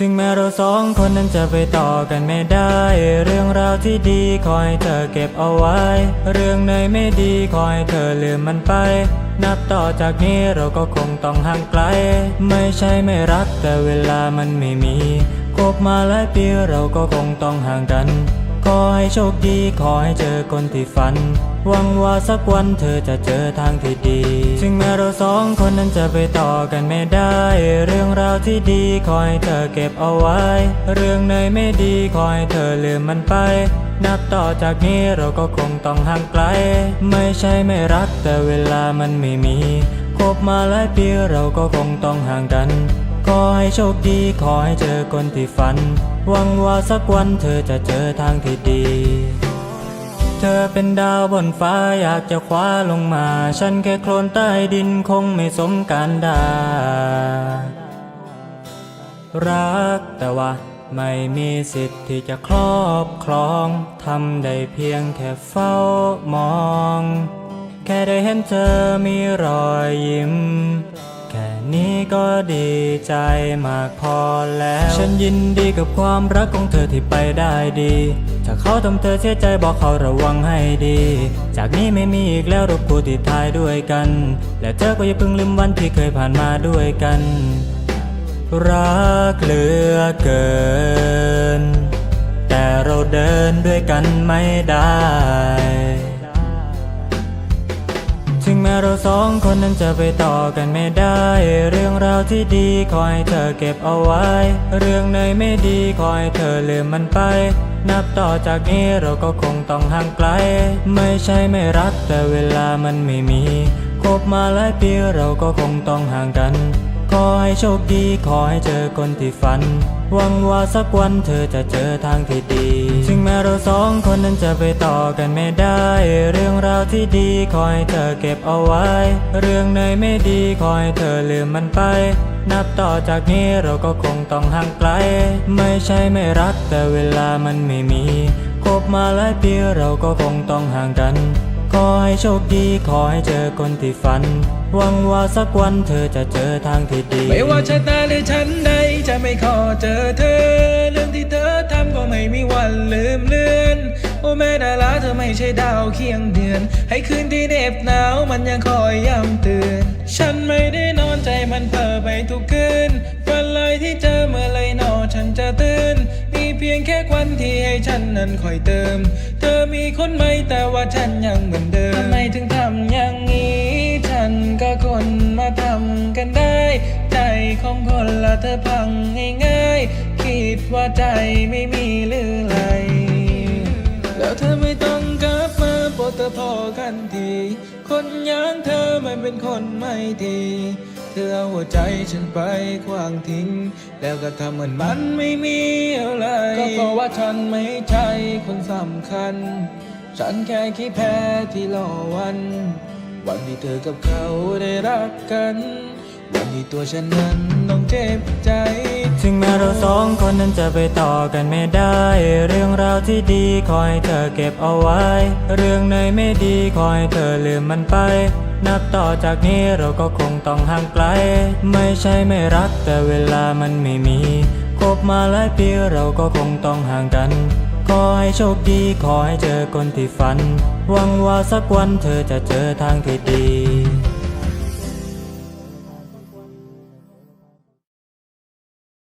ถึงแม้เราสองคนนั้นจะไปต่อกันไม่ได้ เรื่องราวที่ดีคอยเธอเก็บเอาไว้ เรื่องเหนไม่ดีคอยเธอลืมมันไป นับต่อจากนี้เราก็คงต้องห่างไกล ไม่ใช่ไม่รักแต่เวลามันไม่มีคบมาหลายปีเราก็คงต้องห่างกัน ขอให้โชคดีขอให้เจอคนที่ฝัน หวังว่าสักวันเธอจะเจอทางที่ดี ถึงแม้เราสองคนนั้นจะไปต่อกันไม่ได้ เรื่องราวที่ดีขอให้เธอเก็บเอาไว้ เรื่องไหนไม่ดีขอให้เธอลืมมันไป นับต่อจากนี้เราก็คงต้องห่างไกล ไม่ใช่ไม่รักแต่เวลามันไม่มี คบมาหลายปีเราก็คงต้องห่างกัน ขอให้โชคดีขอให้เจอคนที่ฝัน หวังว่าสักวันเธอจะเจอทางที่ดี เธอเป็นดาวบนฟ้าอยากจะคว้าลงมา ฉันแค่โคลนใต้ดินคงไม่สมการดา รักแต่ว่าไม่มีสิทธิ์ที่จะครอบครองทำได้เพียงแค่เฝ้ามอง แค่ได้เห็นเธอมีรอยยิ้ม นี้ก็ดีใจมากพอแล้ว ฉันยินดีกับความรักของเธอที่ไปได้ดี ถ้าเขาทำเธอเสียใจบอกเขาระวังให้ดี จากนี้ไม่มีอีกแล้วรูปคู่ที่ถ่ายด้วยกัน และเธอก็อย่าเพิ่งลืมวันที่เคยผ่านมาด้วยกัน รักเหลือเกิน แต่เราเดินด้วยกันไม่ได้ ถึงแม้เราสองคนนั้นจะไปต่อกันไม่ได้ เรื่องราวที่ดีขอให้เธอเก็บเอาไว้ เรื่องไหนไม่ดีขอให้เธอลืมมันไป นับต่อจากนี้เราก็คงต้องห่างไกล ไม่ใช่ไม่รักแต่เวลามันไม่มี คบมาหลายปีเราก็คงต้องห่างกัน ขอให้โชคดีขอให้เจอคนที่ฝัน หวังว่าสักวันเธอจะเจอทางที่ดี ถึงแม้เราสองคนนั้นจะไปต่อกันไม่ได้ เรื่องราวที่ดีขอให้เธอเก็บเอาไว้ เรื่องไหนไม่ดีขอให้เธอลืมมันไป นับต่อจากนี้เราก็คงต้องห่างไกล ไม่ใช่ไม่รักแต่เวลามันไม่มีคบมาหลายปีเราก็คงต้องห่างกัน อให้โชคดีขอให้เจอคนที่ฝัน หวังว่าสักวันเธอจะเจอทางที่ดี ไม่ว่าชะตาหรือฉันใดจะไม่ขอเจอเธอ เรื่องที่เธอทำก็ไม่มีวันลืมเลือน โอ้แม่ดาราเธอไม่ใช่ดาวเคียงเดือน ให้คืนที่เหน็บหนาวมันยังคอยย้ำเตือน ฉันไม่ได้นอนใจมันเพ้อไปทุกคืนฝันเลยที่เจอเมื่อไรหนอฉันจะตื่น เพียงแค่ควันที่ให้ฉันนั้นคอยเติม เธอมีคนใหม่แต่ว่าฉันยังเหมือนเดิมทำไมถึงทำอย่างนี้ ฉันก็คนมาทำกันได้ ใจของคนละเธอพังง่ายๆคิดว่าใจไม่มีหรือไรแล้วเธอไม่ต้องกลับมาโปรดเธอพอกันที คนอย่างเธอมันเป็นคนไม่ดี ธอเอาหัวใจฉันไปขวางทิ้ง แล้วก็ทำเหมือนมันไม่มีอะไร ก็เพราะว่าฉันไม่ใช่คนสำคัญ ฉันแค่ขี้แพ้ที่รอวัน วันที่เธอกับเขาได้รักกัน วันที่ตัวฉันนั้นต้องเจ็บใจ ถึงแม้เราสองคนนั้นจะไปต่อกันไม่ได้ เรื่องราวที่ดีขอให้เธอเก็บเอาไว้ เรื่องไหนไม่ดีขอให้เธอลืมมันไป นับต่อจากนี้เราก็คงต้องห่างไกล ไม่ใช่ไม่รักแต่เวลามันไม่มีคบมาหลายปีเราก็คงต้องห่างกัน ขอให้โชคดีขอให้เจอคนที่ฝัน หวังว่าสักวันเธอจะเจอทางที่ดี